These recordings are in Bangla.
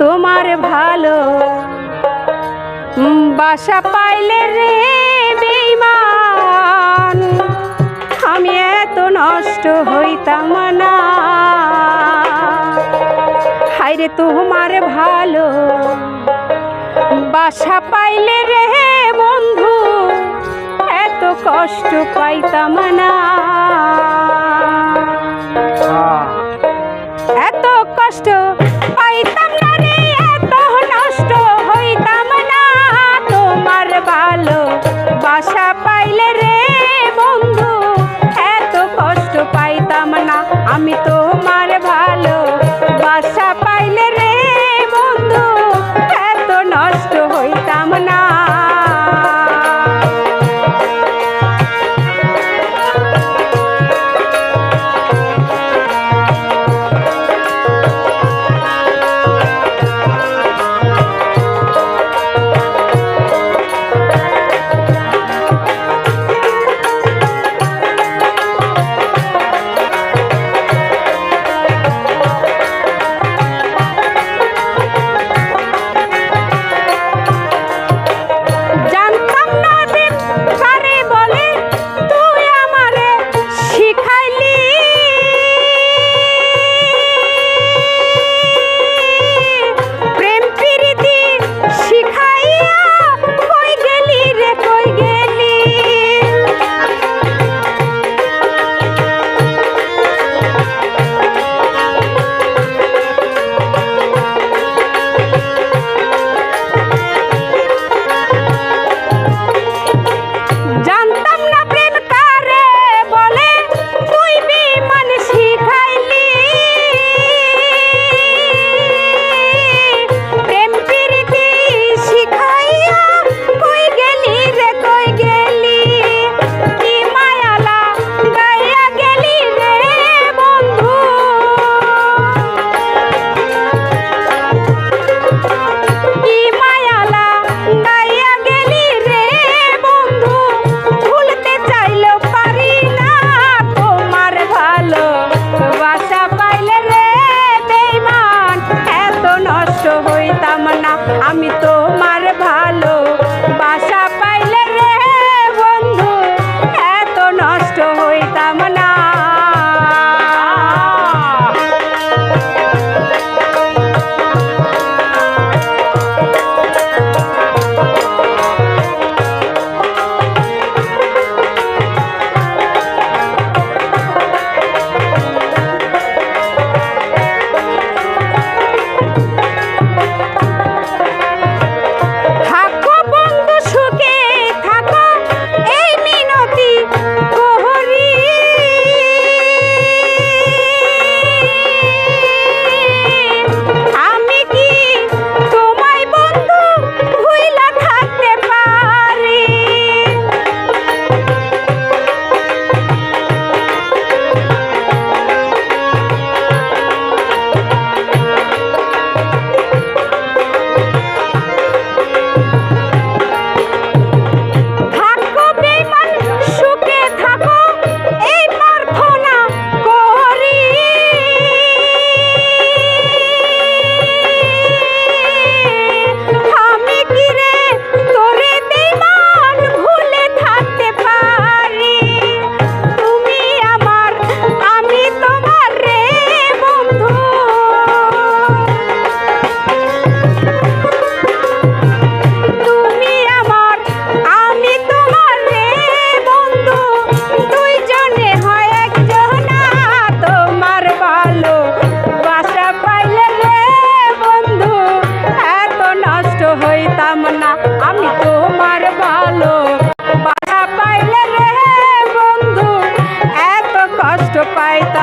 তোমার ভালো বাসা পাইলে রে বেইমান আমি এত নষ্ট হইতাম না। হাইরে তোমার ভালো বাসা পাইলে রে বন্ধু, এত কষ্ট পাইতাম না।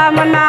রাম না